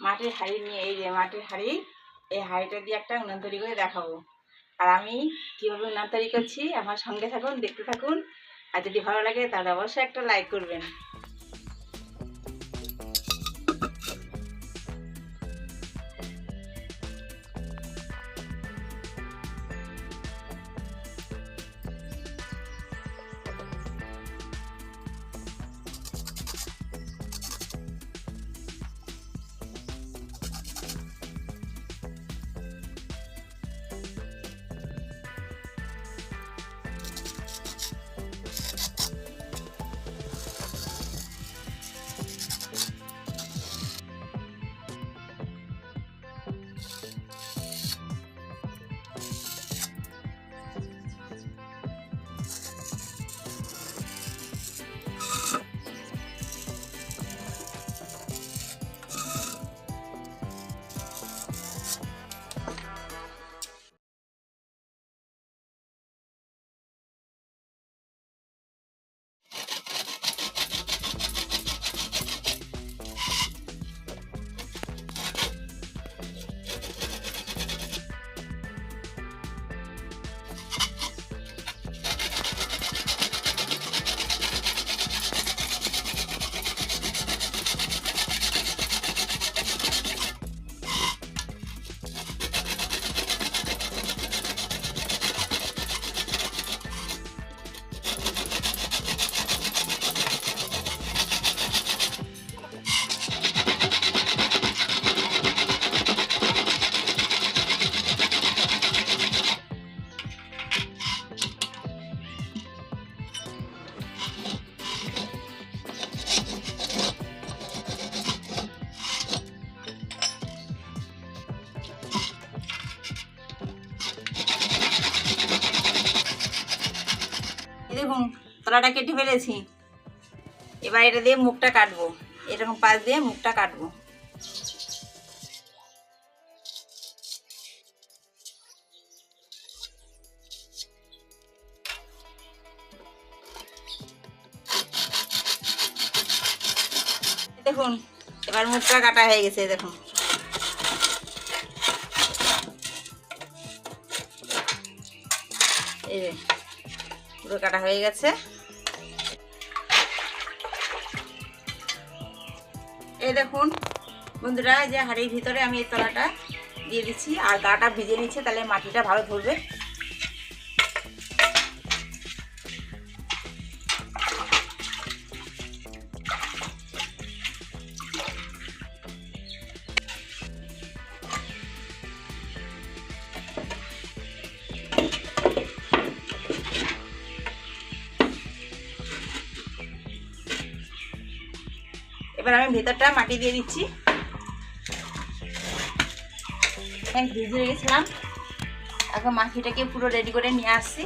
মাটির হাড়ি নিয়ে, এই যে মাটির হাড়ি, এই হাড়িটা দিয়ে একটা উনান তৈরি করে দেখাবো। আর আমি কীভাবে উনান তৈরি করছি, আমার সঙ্গে থাকুন, দেখতে থাকুন। আর যদি ভালো লাগে, তাহলে অবশ্যই একটা লাইক করবেন। দেখুন, তলাটা কেটে ফেলেছি। এবার এটা দিয়ে মুখটা কাটবো। এরকম পাশ দিয়ে মুখটা কাটবো। দেখুন, এবার মুখটা কাটা হয়ে গেছে দেখুন। এই পুরো কাটা হয়ে গেছে। এই দেখুন, বন্ধুরা যে হাড়ির ভিতরে আমি এই তলাটা দিয়ে দিচ্ছি, আর গাটা ভিজে নিচ্ছে, তাহলে মাটিটা ভালো ধরবে এবার আমি ভেতরটা মাটি দিয়ে দিচ্ছি। আমি ভিজে গেছিলাম এখন মাখিটাকে পুরো রেডি করে নিয়ে আসছি।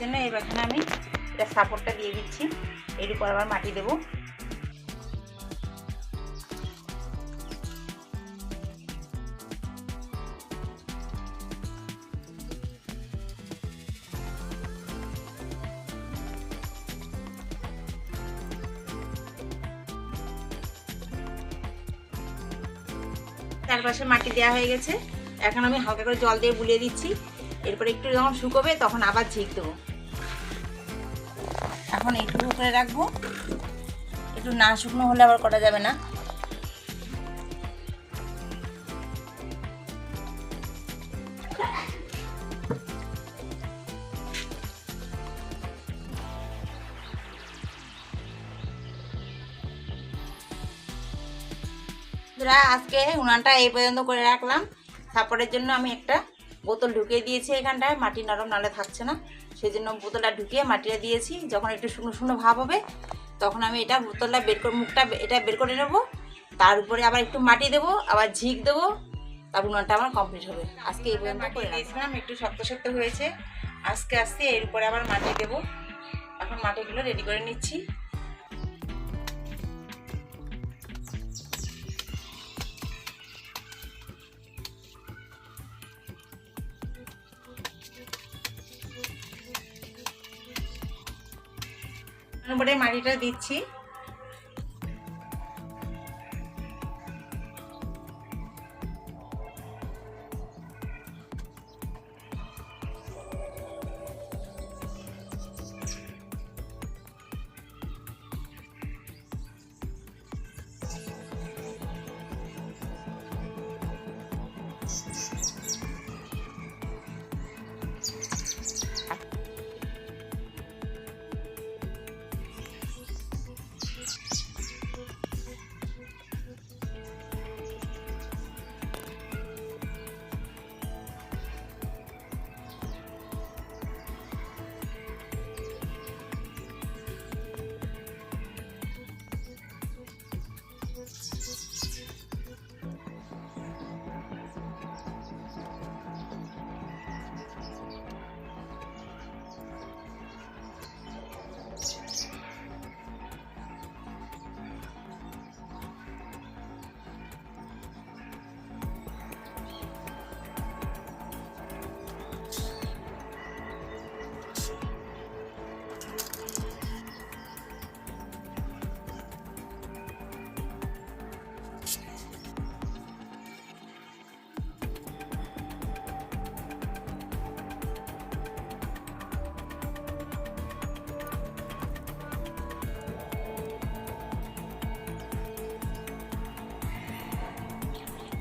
জন্য এবার এখানে আমি এটা সাপোর্টটা দিয়ে দিচ্ছি। এর উপর আবার মাটি দেবো। চারপাশে মাটি দেওয়া হয়ে গেছে। এখন আমি হালকা করে জল দিয়ে বুলিয়ে দিচ্ছি। এরপরে একটু যখন শুকোবে তখন আবার ঝিক দেবো। এখন এইটুকু করে রাখব। একটু না শুকনো হলে আবার করা যাবে না। আজকে উনানটা এই পর্যন্ত করে রাখলাম। সাপোর্টের জন্য আমি একটা বোতল ঢুকিয়ে দিয়েছি এখানটায়। মাটি নরম, নালে থাকছে না। সেই জন্য বোতলটা ঢুকিয়ে মাটিটা দিয়েছি। যখন একটু শুকনো শুকনো ভাব হবে তখন আমি এটা বোতলটা বের করে মুখটা এটা বের করে নেব। তার উপরে আবার একটু মাটি দেবো আবার ঝিক দেবো। তার উনানটা আমার কমপ্লিট হবে। আজকে এই পর্যন্ত করে দিয়েছিলাম একটু শক্ত শক্ত হয়েছে। আজকে আস্তে এর উপরে আবার মাটি দেবো। এখন মাটিগুলো রেডি করে নিচ্ছি। উপরে মাটিটা দিচ্ছি।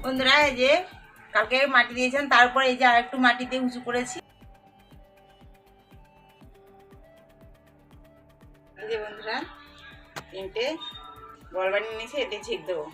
বন্ধুরা, এই যে কালকে মাটি দিয়েছেন, তারপর এই যে আর আরেকটু দিয়ে উঁচু করেছি। এই যে বন্ধুরা, তিনটে বল বানিয়ে নিয়েছি, এতে ঝিক দেবো।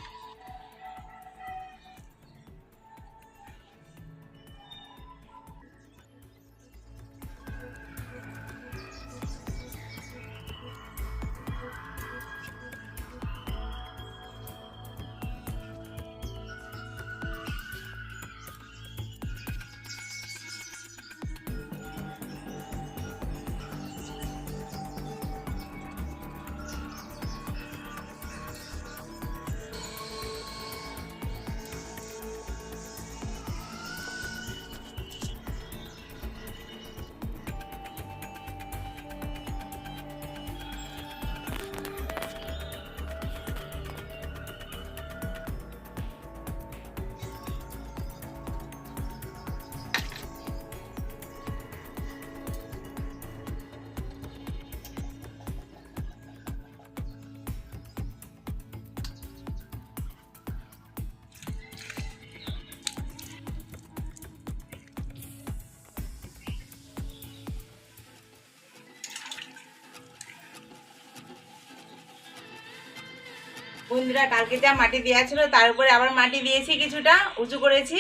বন্ধুরা, কালকে যা মাটি দেওয়া ছিল তার উপরে আবার মাটি দিয়েছি কিছুটা, উঁচু করেছি।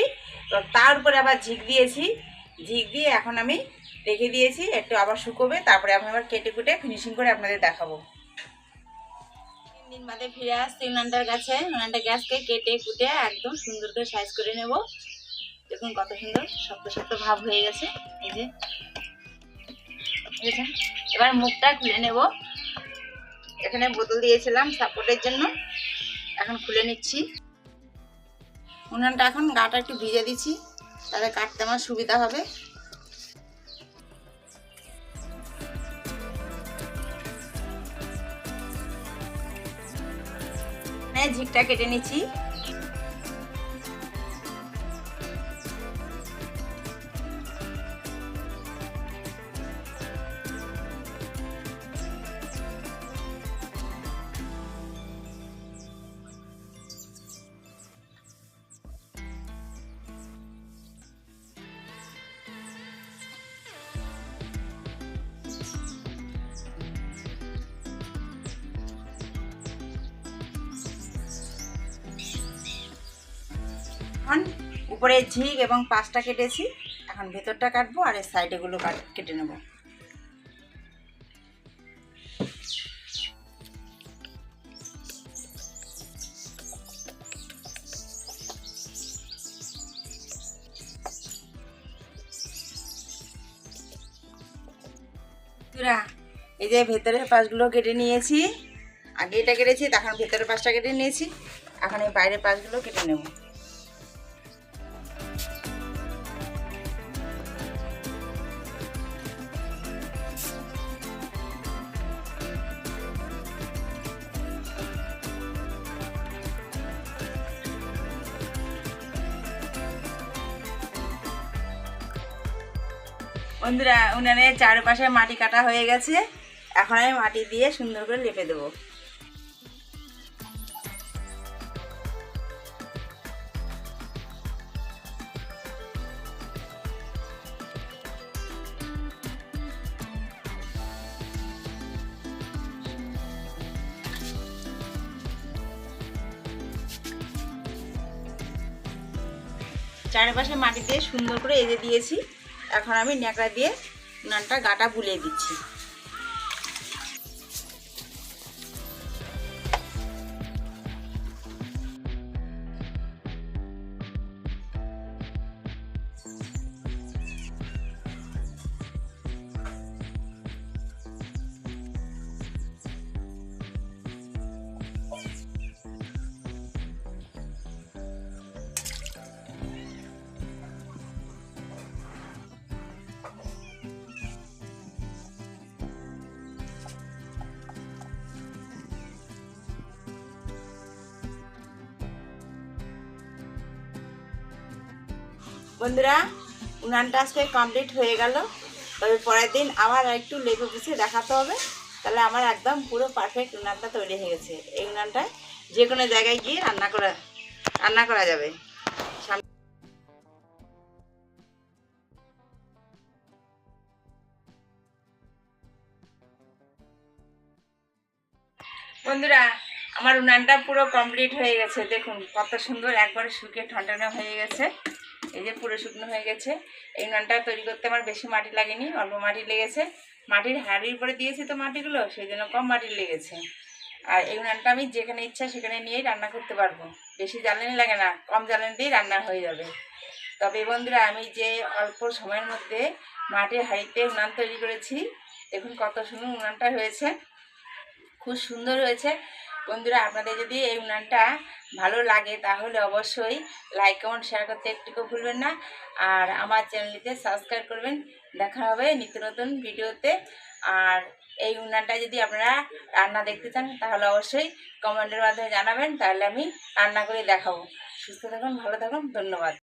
তো তার উপরে আবার ঝিক দিয়েছি। ঝিক দিয়ে এখন আমি রেখে দিয়েছি, একটু আবার শুকোবে, তারপরে আমি আবার কেটে কুটে ফিনিশিং করে আপনাদের দেখাবো। তিন দিন বাদে ফিরে আসছি উনানটার কাছে। উনানটা গ্যাসকে কেটে কুটে একদম সুন্দর করে সাইজ করে নেব। দেখুন কত সুন্দর, শক্ত শক্ত ভাব হয়ে গেছে। এই যে, এবার মুখটা খুলে নেব। এখানে বোতল দিয়েছিলাম সাপোর্টের জন্য। এখন খুলে নিচ্ছি। উনানটা এখন গাটা একটু ভিজে দিচ্ছি, তাহলে কাটতে আমার সুবিধা হবে। ঝিকটা কেটে নিচ্ছি। এখন উপরে ঝিক এবং পাঁচটা কেটেছি। এখন ভেতরটা কাটবো আর এর সাইডেগুলো কাট- কেটে নেব। এই যে ভেতরের পাশগুলো কেটে নিয়েছি। আগে এটা কেটেছি তখন ভেতরের পাশটা কেটে নিয়েছি। এখন এই বাইরের পাশগুলো কেটে নেব। বন্ধুরা উনানের চারপাশে মাটি কাটা হয়ে গেছে। এখন আমি মাটি দিয়ে সুন্দর করে লেপে দেবো। চারপাশে মাটি দিয়ে সুন্দর করে এঁদে দিয়েছি। এখন আমি ন্যাকড়া দিয়ে নানটা গাটা বুলিয়ে দিচ্ছি। বন্ধুরা, উনানটা আজকে কমপ্লিট হয়ে গেল। তবে পরের দিন আবার একটু লেবু বুঝে দেখাতে হবে। তাহলে আমার একদম পুরো পারফেক্ট উনানটা তৈরি হয়ে গেছে। এই উনানটায় যে কোনো জায়গায় গিয়ে রান্না করা রান্না করা যাবে। বন্ধুরা, আমার উনানটা পুরো কমপ্লিট হয়ে গেছে। দেখুন, কত সুন্দর একবারে শুকিয়ে ঠনটনে হয়ে গেছে। এই যে পুরো শুকনো হয়ে গেছে। এই উনানটা তৈরি করতে আমার বেশি মাটি লাগেনি, অল্প মাটি লেগেছে। মাটির হাঁড়ির উপরে দিয়েছি তো মাটিগুলো, সেই জন্য কম মাটি লেগেছে। আর এই উনানটা আমি যেখানে ইচ্ছা সেখানে নিয়েই রান্না করতে পারব। বেশি জ্বালানি লাগে না, কম জ্বালানি দিয়েই রান্না হয়ে যাবে। তবে বন্ধুরা, আমি যে অল্প সময়ের মধ্যে মাটির হাঁড়িতে উনান তৈরি করেছি, দেখুন কত সুন্দর উনানটা হয়েছে। খুব সুন্দর হয়েছে। বন্ধুরা, আপনাদের যদি এই উনানটা ভালো লাগে, তাহলে অবশ্যই লাইক কমেন্ট শেয়ার করতে একটুকু ভুলবেন না। আর আমার চ্যানেলটিতে সাবস্ক্রাইব করবেন। দেখা হবে নিত্য নতুন ভিডিওতে। আর এই উনানটা যদি আপনারা রান্না দেখতে চান, তাহলে অবশ্যই কমেন্টের মাধ্যমে জানাবেন। তাহলে আমি রান্না করে দেখাবো। সুস্থ থাকুন, ভালো থাকুন, ধন্যবাদ।